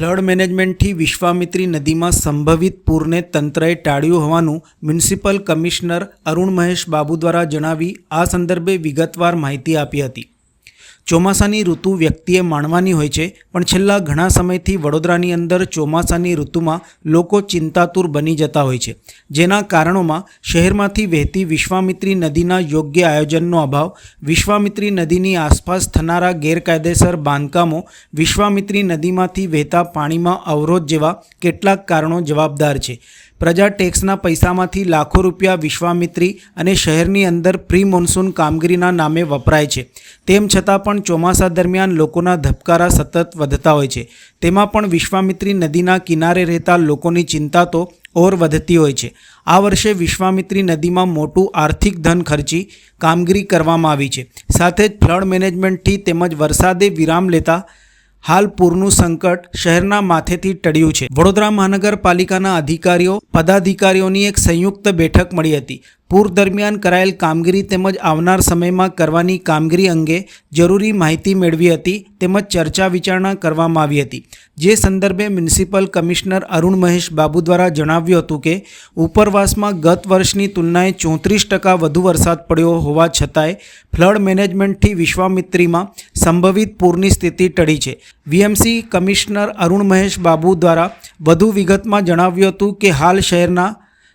Flood મેનેજમેન્ટથી Vishwamitri નદીમાં સંભવિત પૂરને તંત્રએ ટાળ્યું હોવાનું મ્યુનિસિપલ કમિશનર અરુણ મહેશ બાબુ દ્વારા જણાવી આ સંદર્ભે વિગતવાર માહિતી આપી હતી. ચોમાસાની ઋતુ વ્યક્તિએ માણવાની હોય છે, પણ છેલ્લા ઘણા સમયથી વડોદરાની અંદર ચોમાસાની ઋતુમાં લોકો ચિંતાતુર બની જતા હોય છે. જેના કારણોમાં શહેરમાંથી વહેતી વિશ્વામિત્રી નદીના યોગ્ય આયોજનનો અભાવ, વિશ્વામિત્રી નદીની આસપાસ થનારા ગેરકાયદેસર બાંધકામો, વિશ્વામિત્રી નદીમાંથી વહેતા પાણીમાં અવરોધ જેવા કેટલાક કારણો જવાબદાર છે. પ્રજા ટેક્સના પૈસામાંથી લાખો રૂપિયા વિશ્વામિત્રી અને શહેરની અંદર પ્રી મોન્સૂન કામગીરીના નામે વપરાય છે. તેમ છતાં પણ ચોમાસા દરમિયાન લોકોના ધબકારા સતત વધતા હોય છે. તેમાં પણ વિશ્વામિત્રી નદીના કિનારે રહેતા લોકોની ચિંતા તો ઓર વધતી હોય છે. આ વર્ષે વિશ્વામિત્રી નદીમાં મોટું આર્થિક ધન ખર્ચી કામગીરી કરવામાં આવી છે. સાથે જ ફ્લડ મેનેજમેન્ટથી તેમજ વરસાદે વિરામ લેતા હાલ પૂરનું સંકટ શહેરના માથેથી ટળ્યું છે. વડોદરા મહાનગરપાલિકાના અધિકારીઓ, પદાધિકારીઓની એક સંયુક્ત બેઠક મળી હતી. પૂર દરમિયાન કરાયેલ કામગીરી તેમજ આવનાર સમયમાં કરવાની કામગીરી અંગે જરૂરી માહિતી મેળવી હતી તેમજ ચર્ચા વિચારણા કરવામાં આવી હતી. જે સંદર્ભે મ્યુનિસિપલ કમિશનર અરુણ મહેશ બાબુ દ્વારા જણાવ્યું હતું કે, ઉપરવાસમાં ગત વર્ષની તુલનાએ ચોત્રીસ ટકા વધુ વરસાદ પડ્યો હોવા છતાંય ફ્લડ મેનેજમેન્ટથી વિશ્વામિત્રીમાં સંભવિત પૂરની સ્થિતિ ટળી છે. વીએમસી કમિશનર અરુણ મહેશ બાબુ દ્વારા વધુ વિગતમાં જણાવ્યું હતું કે, હાલ શહેરના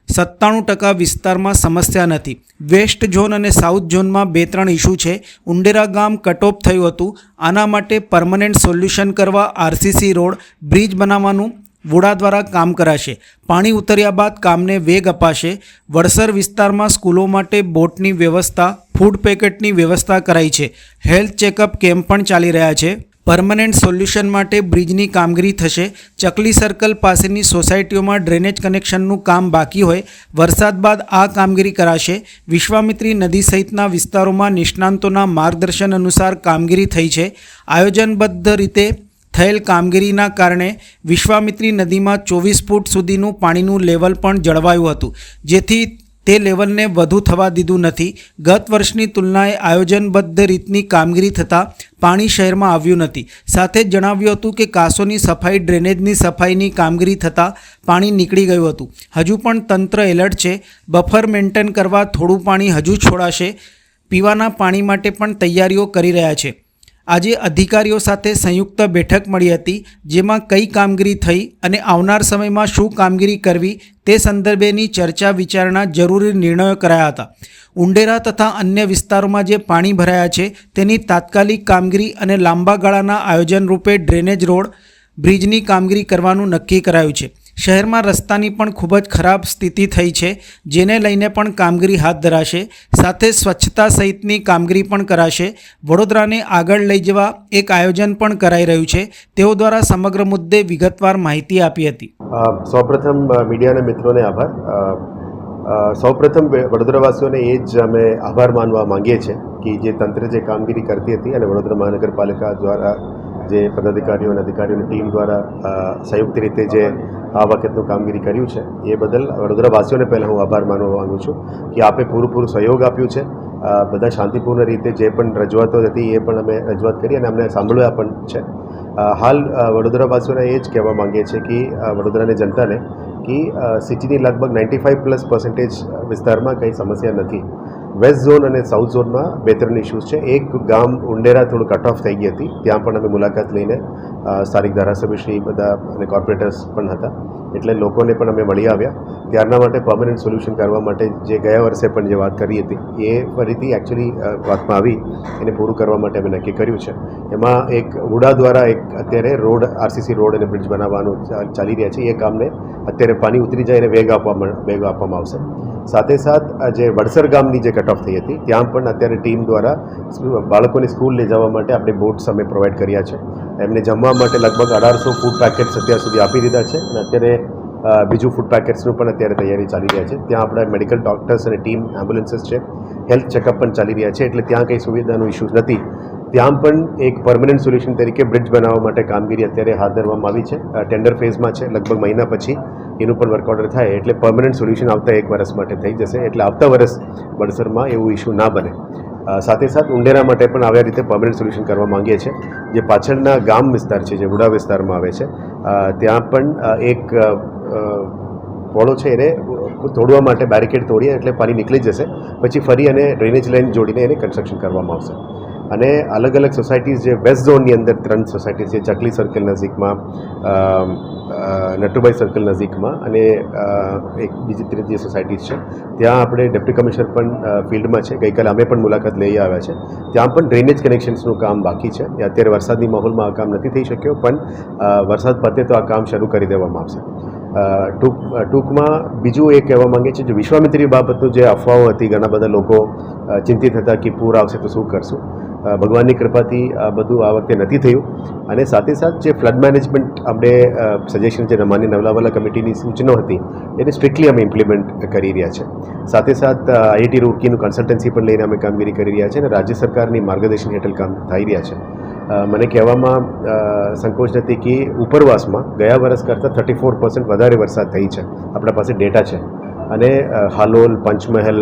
સત્તાણું ટકા વિસ્તારમાં સમસ્યા નથી. વેસ્ટ ઝોન અને સાઉથ ઝોનમાં બે ત્રણ ઇસ્યુ છે. ઉંડેરા ગામ કટઓફ થયું હતું. આના માટે પરમનન્ટ સોલ્યુશન કરવા આરસીસી રોડ બ્રિજ બનાવવાનું વુડા દ્વારા કામ કરાશે. પાણી ઉતર્યા બાદ કામને વેગ અપાશે. વડસર વિસ્તારમાં સ્કૂલો માટે બોટની વ્યવસ્થા, ફૂડ પેકેટની વ્યવસ્થા કરાઈ છે. હેલ્થ ચેકઅપ કેમ્પ પણ ચાલી રહ્યા છે. પરમનન્ટ સોલ્યુશન માટે બ્રિજની કામગીરી થશે. ચકલી સર્કલ પાસેની સોસાયટીઓમાં ડ્રેનેજ કનેક્શનનું કામ બાકી હોય. વરસાદ બાદ આ કામગીરી કરાશે. વિશ્વામિત્રી નદી સહિતના વિસ્તારોમાં નિષ્ણાંતોના માર્ગદર્શન અનુસાર કામગીરી થઈ છે. આયોજનબદ્ધ રીતે થયેલ કામગીરીના કારણે વિશ્વામિત્રી નદીમાં ચોવીસ ફૂટ સુધીનું પાણીનું લેવલ પણ જળવાયું હતું. જેથી તે લેવલને વધુ થવા દીધું નથી. ગત વર્ષની તુલનાએ આયોજનબદ્ધ રીતની કામગીરી થતાં પાણી શહેરમાં આવ્યું નથી. સાથે જ જણાવ્યું હતું કે કાસોની સફાઈ, ડ્રેનેજની સફાઈની કામગીરી થતાં પાણી નીકળી ગયું હતું. હજુ પણ તંત્ર એલર્ટ છે. બફર મેન્ટેન કરવા થોડું પાણી હજુ છોડાશે. પીવાના પાણી માટે પણ તૈયારીઓ કરી રહ્યા છે. આજે અધિકારીઓ સાથે સંયુક્ત બેઠક મળી હતી, જેમાં કઈ કામગીરી થઈ અને આવનાર સમયમાં શું કામગીરી કરવી તે સંદર્ભેની ચર્ચા વિચારણા જરૂરી નિર્ણયો કરાયા હતા. ઉંડેરા તથા અન્ય વિસ્તારોમાં જે પાણી ભરાયા છે, તેની તાત્કાલિક કામગીરી અને લાંબા ગાળાના આયોજન રૂપે ડ્રેનેજ રોડ, બ્રિજની કામગીરી કરવાનું નક્કી કરાયું છે. શહેરમાં રસ્તાની પણ ખૂબ જ ખરાબ સ્થિતિ થઈ છે, જેને લઈને પણ કામગીરી હાથ ધરાશે. સાથે સ્વચ્છતા સહિતની કામગીરી પણ કરાશે. વડોદરાને આગળ લઈ જવા એક આયોજન પણ કરાઈ રહ્યું છે. તેઓ દ્વારા સમગ્ર મુદ્દે વિગતવાર માહિતી આપી હતી. સૌપ્રથમ મીડિયાના મિત્રોને આભાર. સૌપ્રથમ વડોદરાવાસીઓને એ જ અમે આભાર માનવા માંગીએ છીએ કે જે તંત્ર જે કામગીરી કરતી હતી અને વડોદરા મહાનગરપાલિકા દ્વારા જે પદાધિકારીઓ અને અધિકારીઓની ટીમ દ્વારા સંયુક્ત રીતે જે આ વખતનું કામગીરી કર્યું છે, એ બદલ વડોદરાવાસીઓને પહેલાં હું આભાર માનવા માગું છું કે આપે પૂરેપૂરો સહયોગ આપ્યું છે. બધા શાંતિપૂર્ણ રીતે જે પણ રજૂઆતો હતી એ પણ અમે રજૂઆત કરી અને અમને સાંભળ્યા પણ છે. હાલ વડોદરાવાસીઓને એ જ કહેવા માંગીએ છીએ કે વડોદરાની જનતાને કે સિટીની લગભગ નાઇન્ટી ફાઇવ પ્લસ પર્સન્ટેજ વિસ્તારમાં કંઈ સમસ્યા નથી. વેસ્ટ ઝોન અને સાઉથ ઝોનમાં બે ત્રણ ઇસ્યુઝ છે. એક ગામ ઉંડેરા થોડું કટ ઓફ થઈ ગઈ હતી. ત્યાં પણ અમે મુલાકાત લઈને સ્થાનિક ધારાસભ્યશ્રી બધા અને કોર્પોરેટર્સ પણ હતા. એટલે લોકોને પણ અમે મળી આવ્યા. ત્યારના માટે પર્મનન્ટ સોલ્યુશન કરવા માટે જે ગયા વર્ષે પણ જે વાત કરી હતી, એ ફરીથી એકચ્યુઅલી વાતમાં આવી એને પૂરું કરવા માટે અમે નક્કી કર્યું છે. એમાં એક હુડા દ્વારા એક અત્યારે રોડ આરસીસી રોડ અને બ્રિજ બનાવવાનું ચાલી રહ્યા છે. એ કામને અત્યારે પાણી ઉતરી જાય એને વેગ આપવામાં વેગ આપવામાં આવશે. સાથે સાથ જે વડસર ગામની જે કટ ઓફ થઈ હતી. ત્યાં પણ અત્યારે ટીમ દ્વારા બાળકોને સ્કૂલ લઈ જવા માટે આપણે બોટ્સ અમે પ્રોવાઈડ કર્યા છે. એમને જમવા માટે લગભગ અઢારસો ફૂડ પેકેટ્સ અત્યાર સુધી આપી દીધા છે અને અત્યારે બીજું ફૂડ પેકેટ્સનું પણ અત્યારે તૈયારી ચાલી રહ્યા છે. ત્યાં આપણા મેડિકલ ડૉક્ટર્સ અને ટીમ એમ્બ્યુલન્સીસ છે. હેલ્થ ચેકઅપ પણ ચાલી રહ્યા છે. એટલે ત્યાં કંઈ સુવિધાનો ઇસ્યુ નથી. ત્યાં પણ એક પરમનન્ટ સોલ્યુશન તરીકે બ્રિજ બનાવવા માટે કામગીરી અત્યારે હાથ ધરવામાં આવી છે. ટેન્ડર ફેઝમાં છે. લગભગ મહિના પછી એનું પણ વર્ક ઓર્ડર થાય. એટલે પરમનન્ટ સોલ્યુશન આવતા એક વર્ષ માટે થઈ જશે. એટલે આવતા વર્ષ વડસરમાં એવું ઇસ્યુ ના બને. સાથે સાથે ઉંડેરા માટે પણ આવ્યા રીતે પરમનન્ટ સોલ્યુશન કરવા માંગીએ છીએ. જે પાછળના ગામ વિસ્તાર છે, જે વુડા વિસ્તારમાં આવે છે ત્યાં પણ એક પોળો છે એને તોડવા માટે બેરિકેડ તોડીએ એટલે પાણી નીકળી જશે. પછી ફરી અને ડ્રેનેજ લાઇન જોડીને એને કન્સ્ટ્રક્શન કરવામાં આવશે. અને અલગ અલગ સોસાયટીઝ જે વેસ્ટ ઝોનની અંદર ત્રણ સોસાયટી છે, ચકલી સર્કલ નજીકમાં નટુભાઈ સર્કલ નજીકમાં અને એક બીજી ત્રીજી સોસાયટીઝ છે. ત્યાં આપણે ડેપ્ટી કમિશનર પણ ફિલ્ડમાં છે. ગઈકાલે અમે પણ મુલાકાત લઈ આવ્યા છે. ત્યાં પણ ડ્રેનેજ કનેક્શન્સનું કામ બાકી છે. અત્યારે વરસાદની માહોલમાં આ કામ નથી થઈ શક્યો, પણ વરસાદ પતે તો આ કામ શરૂ કરી દેવામાં આવશે. ટૂંક ટૂંકમાં બીજું એ કહેવા માંગે છે જે વિશ્વામિત્રી બાબતનું જે અફવાઓ હતી, ઘણા બધા લોકો ચિંતિત હતા કે પૂર આવશે તો શું કરશું. ભગવાનની કૃપાથી આ બધું આ વખતે નથી થયું. અને સાથે સાથ જે ફ્લડ મેનેજમેન્ટ આપણે સજેશન જે માન્ય નવલાવાલા કમિટીની સૂચનો હતી, એને સ્ટ્રિક્ટલી અમે ઇમ્પ્લિમેન્ટ કરી રહ્યા છે. સાથે સાથ આઈઆઈટી રૂકીનું કન્સલ્ટન્સી પણ લઈને અમે કામગીરી કરી રહ્યા છે અને રાજ્ય સરકારની માર્ગદર્શન હેઠળ કામ થઈ રહ્યા છે. મને કહેવામાં સંકોચ નથી કે ઉપરવાસમાં ગયા વર્ષ કરતાં થર્ટી ફોર પર્સન્ટ વધારે વરસાદ થઈ છે. આપણા પાસે ડેટા છે. અને હાલોલ, પંચમહેલ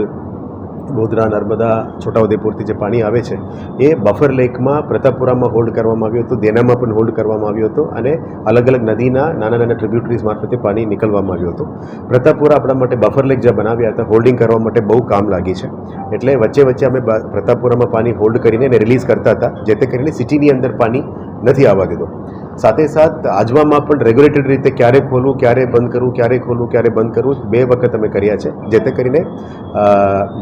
ગોધરા, નર્મદા, છોટાઉદેપુરથી જે પાણી આવે છે, એ બફર લેકમાં પ્રતાપપુરામાં હોલ્ડ કરવામાં આવ્યું હતું, દેનામાં પણ હોલ્ડ કરવામાં આવ્યું હતું અને અલગ અલગ નદીના નાના નાના ટ્રિબ્યુટરીઝ મારફતે પાણી નીકળવામાં આવ્યું હતું. પ્રતાપપુરા આપણા માટે બફર લેક જે બનાવ્યા હતા હોલ્ડિંગ કરવા માટે બહુ કામ લાગી છે. એટલે વચ્ચે વચ્ચે અમે પ્રતાપપુરામાં પાણી હોલ્ડ કરીને રિલીઝ કરતા હતા, જેથી કરીને સિટીની અંદર પાણી નથી આવવા દીધું. સાથે સાથ આજવામાં પણ રેગ્યુલેટેડ રીતે ક્યારે ખોલવું ક્યારે બંધ કરવું ક્યારે ખોલવું ક્યારે બંધ કરવું બે વખત અમે કર્યા છે. જેથી કરીને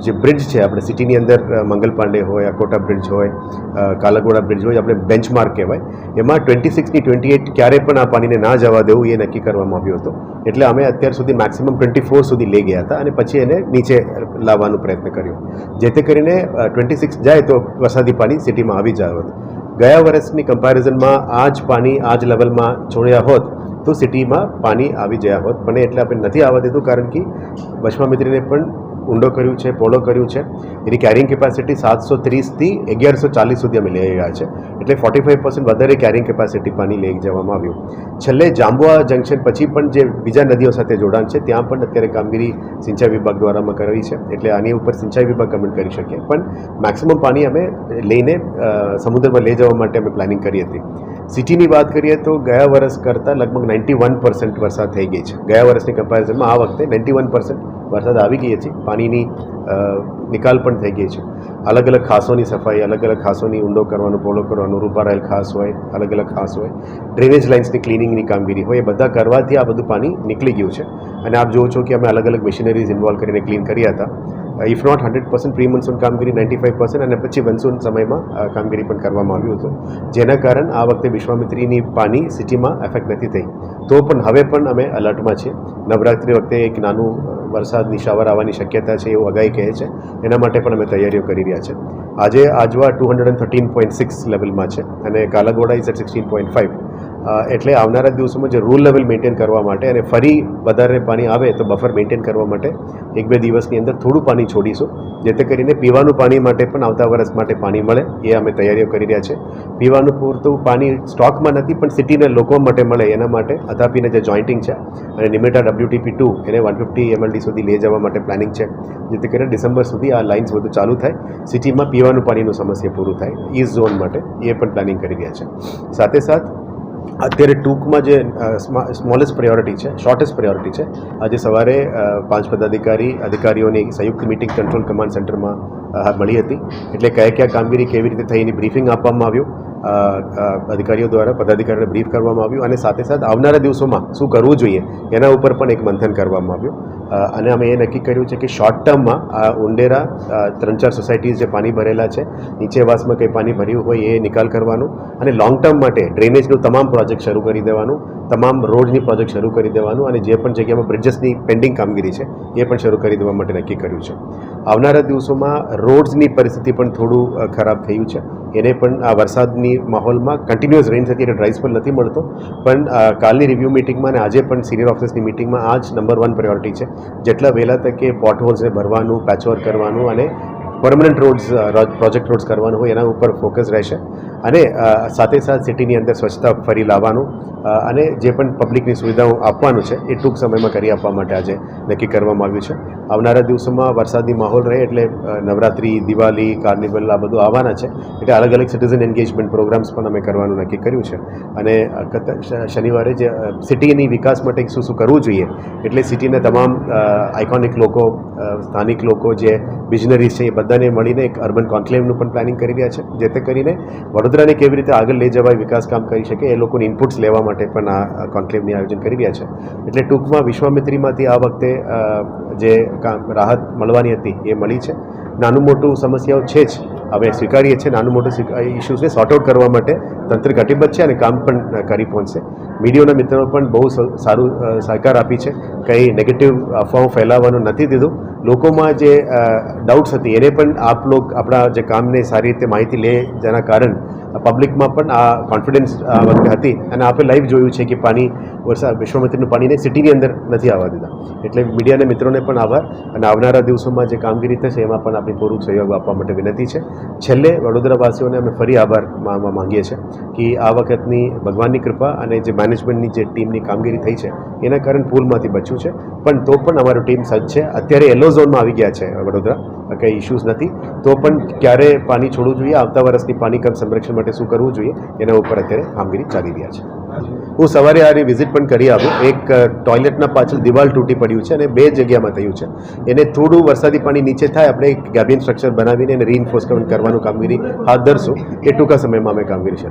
જે બ્રિજ છે આપણે સિટીની અંદર મંગલ પાંડે હોય અકોટા બ્રિજ હોય અ, કાલાગોડા બ્રિજ હોય આપણે બેન્ચમાર્ક કહેવાય. એમાં ટ્વેન્ટી સિક્સની ટ્વેન્ટી એટ ક્યારે પણ આ પાણીને ના જવા દેવું એ નક્કી કરવામાં આવ્યું હતું. એટલે અમે અત્યાર સુધી મેક્સિમમ ટ્વેન્ટી ફોર સુધી લઈ ગયા હતા અને પછી એને નીચે લાવવાનો પ્રયત્ન કર્યો. જેથી કરીને ટ્વેન્ટી સિક્સ જાય તો વરસાદી પાણી સિટીમાં આવી જાય હતું ગયા વર્ષની કમ્પેરિઝનમાં આ જ પાણી આ જ લેવલમાં છોડ્યા હોત તો સિટીમાં પાણી આવી ગયા હોત. પણ એટલે આપણે નથી આવવા દીધું કારણ કે વિશ્વામિત્રીને પણ ઊંડો કર્યું છે પહોળો કર્યું છે. એની કેરિંગ કેપેસિટી સાતસો ત્રીસથી અગિયારસો ચાલીસ સુધી અમે લઈ રહ્યા છે. એટલે ફોર્ટી ફાઇવ પર્સન્ટ વધારે કેરિંગ કેપેસિટી પાણી લઈ જવામાં આવ્યું. છેલ્લે જાંબુઆ જંકશન પછી પણ જે બીજા નદીઓ સાથે જોડાણ છે, ત્યાં પણ અત્યારે કામગીરી સિંચાઈ વિભાગ દ્વારામાં કરાવી છે. એટલે આની ઉપર સિંચાઈ વિભાગ કમેન્ટ કરી શકીએ પણ મેક્સિમમ પાણી અમે લઈને સમુદ્રમાં લઈ જવા માટે અમે પ્લાનિંગ કરી હતી. સિટીની વાત કરીએ તો ગયા વર્ષ કરતાં લગભગ નાઇન્ટી વન પર્સન્ટ વરસાદ થઈ ગઈ છે. ગયા વર્ષની કમ્પેરિઝનમાં આ વખતે નાઇન્ટી વન પર્સન્ટ વરસાદ આવી ગઈ છે પાણીની નિકાલ પણ થઈ ગઈ છે. અલગ અલગ ખાસોની સફાઈ, અલગ અલગ ખાસોની ઊંડો કરવાનો, પોળો કરવાનો રહેલ ખાસ હોય, અલગ અલગ ખાસ હોય. ડ્રેનેજ લાઇન્સની ક્લિનિંગની કામગીરી હોય, એ બધા કરવાથી આ બધું પાણી નીકળી ગયું છે. અને આપ જુઓ છો કે અમે અલગ અલગ મશીનરીઝ ઇન્વોલ્વ કરીને ક્લીન કર્યા હતા. If not hundred percent pre monsoon કામગીરી નાઇન્ટી ફાઇવ પર્સન્ટ અને પછી મનસૂન સમયમાં કામગીરી પણ કરવામાં આવ્યું હતું. જેના કારણ આ વખતે વિશ્વામિત્રીની પાણી સિટીમાં એફેક્ટ નથી થઈ. તો પણ હવે પણ અમે અલર્ટમાં છીએ. નવરાત્રિ વખતે એક નાનું વરસાદની શાવર આવવાની શક્યતા છે એવું અગાઈ કહે છે. એના માટે પણ અમે તૈયારીઓ કરી રહ્યા છે આજે Ajwa two hundred and thirteen point six લેવલમાં છે અને Kala Ghoda is at sixteen point five એટલે આવનારા દિવસોમાં જે રૂલ લેવલ મેન્ટેન કરવા માટે અને ફરી વધારે પાણી આવે તો બફર મેન્ટેન કરવા માટે એક બે દિવસની અંદર થોડું પાણી છોડીશું, જેથી કરીને પીવાનું પાણી માટે પણ આવતા વર્ષ માટે પાણી મળે, એ અમે તૈયારીઓ કરી રહ્યા છે પીવાનું પૂરતું પાણી સ્ટોકમાં નથી, પણ સિટીના લોકો માટે મળે, એના માટે અથાપીને જે જોઈન્ટિંગ છે અને નિમેટા ડબ્લ્યુટીપી ટુ એને વન ફિફ્ટી એમએલડી સુધી લઈ જવા માટે પ્લાનિંગ છે, જેથી કરીને ડિસેમ્બર સુધી આ લાઇન્સ બધું ચાલુ થાય સિટીમાં પીવાનું પાણીનું સમસ્યા પૂરું થાય ઈસ્ટ ઝોન માટે એ પણ પ્લાનિંગ કરી રહ્યા છે. સાથે સાથ અત્યારે ટૂંકમાં જે સ્મોલેસ્ટ પ્રાયોરિટી છે, શોર્ટેસ્ટ પ્રાયોરિટી છે, આજે સવારે પાંચ પદાધિકારી, અધિકારીઓની સંયુક્ત મિટિંગ કંટ્રોલ કમાન્ડ સેન્ટરમાં મળી હતી. એટલે કયા કયા કામગીરી કેવી રીતે થઈ એની બ્રીફિંગ આપવામાં આવ્યું. અધિકારીઓ દ્વારા, પદાધિકારીઓને બ્રીફ કરવામાં આવ્યું અને સાથે સાથે આવનારા દિવસોમાં શું કરવું જોઈએ એના ઉપર પણ એક મંથન કરવામાં આવ્યું. અને અમે એ નક્કી કર્યું છે કે શોર્ટ ટર્મમાં આ ઉંડેરા ત્રણ ચાર સોસાયટીઝ જે પાણી ભરેલા છે નીચેવાસમાં કંઈ પાણી ભર્યું હોય એ નિકાલ કરવાનું અને લોંગ ટર્મ માટે ડ્રેનેજનું તમામ પ્રોજેક્ટ શરૂ કરી દેવાનું, તમામ રોડની પ્રોજેક્ટ શરૂ કરી દેવાનું અને જે પણ જગ્યામાં બ્રિજેસની પેન્ડિંગ કામગીરી છે એ પણ શરૂ કરી દેવા માટે નક્કી કર્યું છે. આવનારા દિવસોમાં રોડ્સની પરિસ્થિતિ પણ થોડું ખરાબ થયું છે. એને પણ આ વરસાદની માહોલમાં કન્ટિન્યુઅસ રેન્જ થતી એટલે ડ્રાઇવ પણ નથી મળતો. પણ કાલની રિવ્યૂ મિટિંગમાં અને આજે પણ સિનિયર ઓફિસની મિટિંગમાં આ જ નંબર વન પ્રાયોરિટી છે. જેટલા વહેલા તકે પોટહોલ્સને ભરવાનું પેચવર્ક કરવાનું અને પરમનન્ટ રોડ્સ પ્રોજેક્ટ રોડ્સ કરવાનું હોય, એના ઉપર ફોકસ રહેશે. અને સાથે સાથે સિટીની અંદર સ્વચ્છતા ફરી લાવવાનું અને જે પણ પબ્લિકની સુવિધાઓ આપવાનું છે, એ ટૂંક સમયમાં કરી આપવા માટે આજે નક્કી કરવામાં આવ્યું છે. આવનારા દિવસોમાં વરસાદી માહોલ રહે એટલે નવરાત્રી, દિવાળી કાર્નિવલ આ બધું આવવાના છે, એટલે અલગ અલગ સિટીઝન એન્ગેજમેન્ટ પ્રોગ્રામ્સ પણ અમે કરવાનું નક્કી કર્યું છે. અને શનિવારે જે સિટીની વિકાસ માટે શું શું કરવું જોઈએ, એટલે સિટીના તમામ આઇકોનિક લોકો સ્થાનિક લોકો જે બિઝનરીઝ છે એ બધાને મળીને એક અર્બન કોન્ક્લેવનું પણ પ્લાનિંગ કરી રહ્યા છે તે કરીને વડોદરાને કેવી રીતે આગળ લઈ જવાય, વિકાસ કામ કરી શકે, એ લોકોની ઇનપુટ્સ લેવા માટે પણ આ કોન્ક્લેવની આયોજન કરી રહ્યા છે. એટલે ટૂંકમાં વિશ્વામિત્રીમાંથી આ વખતે જે કામ રાહત મળવાની હતી એ મળી છે. નાનું મોટું સમસ્યાઓ છે જ. હવે સ્વીકારીએ છીએ નાનું મોટું ઇસ્યુઝને સોર્ટ આઉટ કરવા માટે તંત્ર કટિબદ્ધ છે અને કામ પણ કરી પહોંચશે. મીડિયાના મિત્રો પણ બહુ સારું સહકાર આપી છે. કંઈ નેગેટિવ અફવાઓ ફેલાવવાનું નથી દીધું. લોકોમાં જે ડાઉટ્સ હતી, એને પણ આપ લોક આપણા જે કામને સારી રીતે માહિતી લે, જેના કારણ પબ્લિકમાં પણ આ કોન્ફિડન્સ વખતે હતી અને આપણે લાઈવ જોયું છે કે પાણી વરસાદ વિશ્વામિત્રીનું પાણીને સિટીની અંદર નથી આવવા દીધા. એટલે મીડિયાના મિત્રોને પણ આભાર અને આવનારા દિવસોમાં જે કામગીરી થશે એમાં પણ આપણી પૂરું સહયોગ આપવા માટે વિનંતી છે. છેલ્લે વડોદરાવાસીઓને અમે ફરી આભાર માનવા માંગીએ છીએ કે આ વખતની ભગવાનની કૃપા અને જે મેનેજમેન્ટની જે ટીમની કામગીરી થઈ છે, એના કારણે પુલમાંથી બચ્યું છે. પણ તો પણ અમારું ટીમ સજ્જ છે. અત્યારે યલો ઝોનમાં આવી ગયા છે વડોદરા. કંઈ ઇશ્યુઝ નથી. તો પણ ક્યારે પાણી છોડવું જોઈએ? આવતા વર્ષની પાણી કમ સંરક્ષણ માટે શું કરવું જોઈએ? એના ઉપર અત્યારે કામગીરી ચાલી રહ્યા છે. હું સવારે આની વિઝિટ પણ કરી આવ્યો એક ટોયલેટના પાછળ દિવાલ તૂટી પડ્યું છે અને બે જગ્યામાં થયું છે. એને થોડું વરસાદી પાણી નીચે થાય, આપણે એક ગેબિન સ્ટ્રક્ચર બનાવીને એને રિઇન્ફોર્સમેન્ટ કરવાનું કામગીરી હાથ ધરશું. એ ટૂંકા સમયમાં અમે કામગીરી શરૂ